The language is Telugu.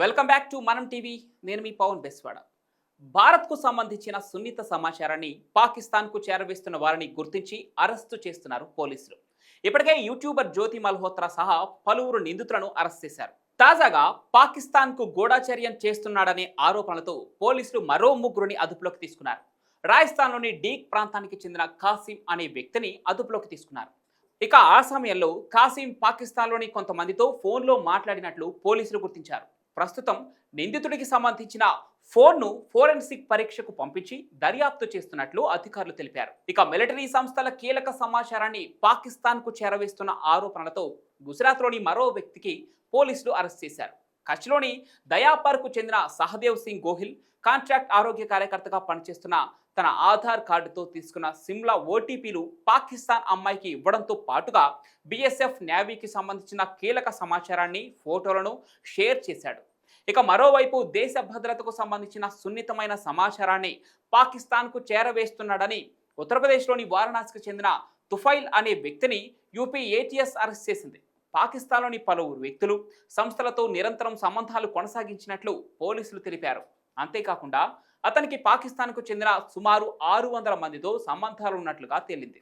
Welcome back to Manam TV. నేను మీ పవన్ బెస్వాడ. భారత్కు సంబంధించిన సున్నిత సమాచారాన్ని పాకిస్తాన్కు చేరవేస్తున్న వారిని గుర్తించి అరెస్టు చేస్తున్నారు పోలీసులు. ఇప్పటికే యూట్యూబర్ జ్యోతి మల్హోత్రా సహా పలువురు నిందితులను అరెస్ట్ చేశారు. తాజాగా పాకిస్తాన్కు గూఢాచర్యం చేస్తున్నాడనే ఆరోపణలతో పోలీసులు మరో ముగ్గురిని అదుపులోకి తీసుకున్నారు. రాజస్థాన్లోని డీక్ ప్రాంతానికి చెందిన కాసిం అనే వ్యక్తిని అదుపులోకి తీసుకున్నారు. ఇక ఆ సమయంలో కాసిం పాకిస్తాన్లోని కొంతమందితో ఫోన్లో మాట్లాడినట్లు పోలీసులు గుర్తించారు. ప్రస్తుతం నిందితుడికి సంబంధించిన ఫోన్ను ఫోరెన్సిక్ పరీక్షకు పంపించి దర్యాప్తు చేస్తున్నట్లు అధికారులు తెలిపారు. ఇక మిలిటరీ సంస్థల కీలక సమాచారాన్ని పాకిస్తాన్కు చేరవేస్తున్న ఆరోపణలతో గుజరాత్లోని మరో వ్యక్తికి పోలీసులు అరెస్ట్ చేశారు. కచ్లోని దయాపార్కు చెందిన సహదేవ్ సింగ్ గోహిల్ కాంట్రాక్ట్ ఆరోగ్య కార్యకర్తగా పనిచేస్తున్న తన ఆధార్ కార్డుతో తీసుకున్న సిమ్లా ఓటీపీలు పాకిస్తాన్ అమ్మాయికి ఇవ్వడంతో పాటుగా బీఎస్ఎఫ్ నేవీకి సంబంధించిన కీలక సమాచారాన్ని ఫోటోలను షేర్ చేశాడు. ఇక మరోవైపు దేశ భద్రతకు సంబంధించిన సున్నితమైన సమాచారాన్ని పాకిస్తాన్కు చేరవేస్తున్నాడని ఉత్తరప్రదేశ్లోని వారణాసికి చెందిన తుఫైల్ అనే వ్యక్తిని యూపీ ఏటీఎస్ అరెస్ట్ చేసింది. పాకిస్తాన్లోని పలువురు వ్యక్తులు సంస్థలతో నిరంతరం సంబంధాలు కొనసాగించినట్లు పోలీసులు తెలిపారు. అంతేకాకుండా అతనికి పాకిస్తాన్కు చెందిన సుమారు ఆరు వందల మందితో సంబంధాలు ఉన్నట్లుగా తేలింది.